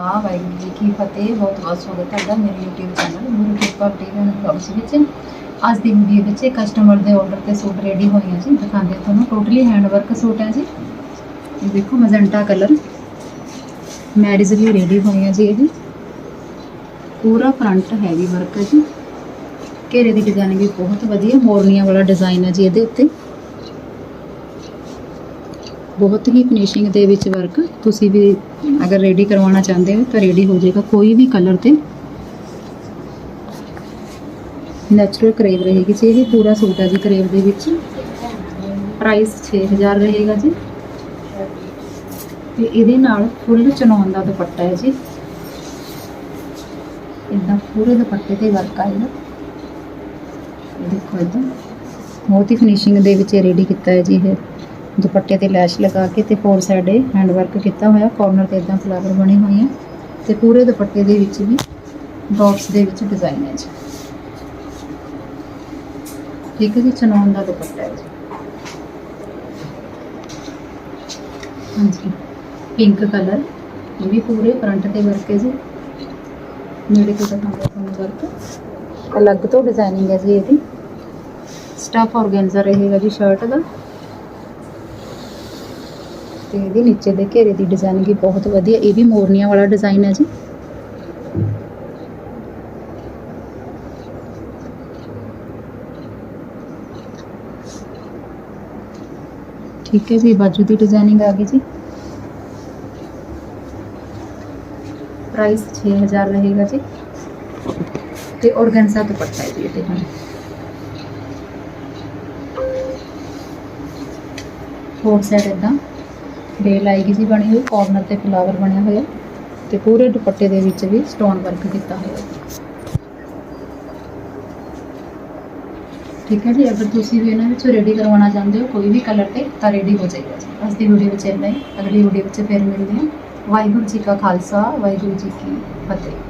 ਹਾਂ ਵਾਹਿਗੁਰੂ ਜੀ ਕੀ ਫਤਿਹ, ਬਹੁਤ ਬਹੁਤ ਸਵਾਗਤ ਤੁਹਾਡਾ ਮੇਰੇ YouTube ਚੈਨਲ ਗੁਰੂ ਕਿਰਪਾ ਟੀਵੀ ਐਂਡ ਵਿੱਚ। ਅੱਜ ਦੀ ਵੀਡੀਓ ਵਿੱਚ ਕਸਟਮਰ ਦੇ ਆਰਡਰ ਤੇ ਸੂਟ ਰੈਡੀ ਹੋਏ ਆ ਜੀ। ਦਿਖਾਉਂਦੇ ਹਾਂ ਤੁਹਾਨੂੰ ਟੋਟਲੀ ਹੈਂਡ ਵਰਕ ਸੂਟ ਹੈ ਜੀ। ਇਹ ਦੇਖੋ ਮਜੰਟਾ ਕਲਰ ਮੈਰਿਜ ਲਈ ਰੈਡੀ ਹੋਏ ਆ ਜੀ ਇਹ ਪੂਰਾ ਫਰੰਟ ਹੈਵੀ ਵਰਕ ਹੈ ਜੀ। ਘੇਰੇ ਦੀ ਡਿਜ਼ਾਈਨਿੰਗ ਵੀ ਬਹੁਤ ਵਧੀਆ, ਮੋਰਨੀਆਂ ਵਾਲਾ ਡਿਜ਼ਾਈਨ ਹੈ ਜੀ ਇਹਦੇ ਉੱਤੇ। ਬਹੁਤ ਹੀ ਫਿਨਿਸ਼ਿੰਗ ਦੇ ਵਿੱਚ ਵਰਕ ਤੁਸੀਂ ਵੀ ਅਗਰ ਰੈਡੀ ਕਰਵਾਉਣਾ ਚਾਹੁੰਦੇ ਹੋ ਤਾਂ ਰੈਡੀ ਹੋ ਜਾਏਗਾ, ਕੋਈ ਵੀ ਕਲਰ ਤੇ। ਨੈਚੁਰਲ ਕਰੇਵ ਰਹੇਗੀ ਜੀ, ਇਹ ਪੂਰਾ ਸੂਟ ਹੈ ਜੀ ਕਰੇਵ ਦੇ ਵਿੱਚ। ਪ੍ਰਾਈਸ 6000 ਰਹੇਗਾ ਜੀ। ਤੇ ਇਹਦੇ ਨਾਲ ਫੁੱਲ ਚਨੌਨ ਦਾ ਦੁਪੱਟਾ ਹੈ ਜੀ। ਇਦਾਂ ਪੂਰੇ ਦੁਪੱਟੇ ਤੇ ਵਰਕ ਆਏਗਾ ਦੇਖੋ ਇਦਾਂ ਬਹੁਤ ਹੀ ਫਿਨਿਸ਼ਿੰਗ ਦੇ ਵਿੱਚ ਰੈਡੀ ਕੀਤਾ ਹੈ ਜੀ ਇਹ। ਦੁਪੱਟੇ ਤੇ ਲੈਸ਼ ਲਗਾ ਕੇ ਤੇ ਫੋਰ ਸਾਈਡ ਹੈਂਡ ਵਰਕ ਕੀਤਾ ਹੋਇਆ। ਕਾਰਨਰ ਤੇ ਇਦਾਂ ਫਲਾਵਰ ਬਣੇ ਹੋਏ ਆ ਤੇ ਪੂਰੇ ਦੁਪੱਟੇ ਦੇ ਵਿੱਚ ਵੀ ਡਾਟਸ ਦੇ ਵਿੱਚ ਡਿਜ਼ਾਈਨ ਹੈ ਜੀ। ਠੀਕ ਹੈ ਜੀ ਚਨੌਨ ਦਾ ਦੁਪੱਟਾ ਹੈ ਜੀ। ਹਾਂਜੀ ਪਿੰਕ ਕਲਰ ਇਹ ਵੀ ਪੂਰੇ ਫਰੰਟ ਤੇ ਵਰਕ ਹੈ ਜੀ। ਨੇੜੇ ਤੋਂ ਦਿਖਾਉਂਦਾ ਤੁਹਾਨੂੰ ਵਰਕ ਅਲੱਗ ਤੋਂ ਡਿਜ਼ਾਈਨਿੰਗ ਹੈ ਜੀ ਇਹਦੀ। ਸਟਫ ਔਰਗੈਂਜ਼ਾ ਰਹੇਗਾ ਜੀ ਸ਼ਰਟ ਦਾ। ਤੇ ਇਹਦੇ ਨੀਚੇ ਦੇ ਘੇਰੇ ਦੀ ਡਿਜ਼ਾਈਨਿੰਗ ਵੀ ਬਹੁਤ ਵਧੀਆ, ਇਹ ਵੀ ਮੋਰਨੀਆਂ ਵਾਲਾ ਡਿਜ਼ਾਈਨ ਹੈ ਜੀ। ਠੀਕ ਹੈ ਜੀ, ਬਾਜੂ ਦੀ ਡਿਜ਼ਾਈਨਿੰਗ ਆ ਗਈ ਜੀ। ਪ੍ਰਾਈਸ 6000 ਰਹੇਗਾ ਜੀ। ਤੇ ਔਰਗੈਂਜ਼ਾ ਦੁਪੱਟਾ ਹੈ ਜੀ ਇਹਦੇ ਨਾਲ। ਫੋਰ ਸਾਈਡ ਇਦਾਂ ਬੇਲ ਆਏਗੀ ਜੀ ਬਣੀ ਹੋਈ ਕਾਰਨਰ ਤੇ ਫਲਾਵਰ ਬਣਿਆ ਹੋਇਆ ਤੇ ਪੂਰੇ ਦੁਪੱਟੇ ਦੇ ਵਿੱਚ ਵੀ ਸਟੋਨ ਵਰਕ ਕੀਤਾ ਹੋਇਆ। ਠੀਕ ਹੈ ਜੀ, ਅਗਰ ਤੁਸੀਂ ਵੀ ਇਹਨਾਂ ਵਿੱਚੋਂ ਰੈਡੀ ਕਰਵਾਉਣਾ ਚਾਹੁੰਦੇ ਹੋ, ਕੋਈ ਵੀ ਕਲਰ ਤੇ, ਤਾਂ ਰੈਡੀ ਹੋ ਜਾਏਗਾ ਜੀ। ਅੱਜ ਦੀ ਵੀਡੀਓ ਵਿੱਚ ਇੰਨਾ ਹੀ। ਅਗਲੀ ਵੀਡੀਓ ਵਿੱਚ ਫਿਰ ਮਿਲਦੇ ਹਾਂ। ਵਾਹਿਗੁਰੂ ਜੀ ਕਾ ਖਾਲਸਾ, ਵਾਹਿਗੁਰੂ ਜੀ ਕੀ ਫਤਿਹ।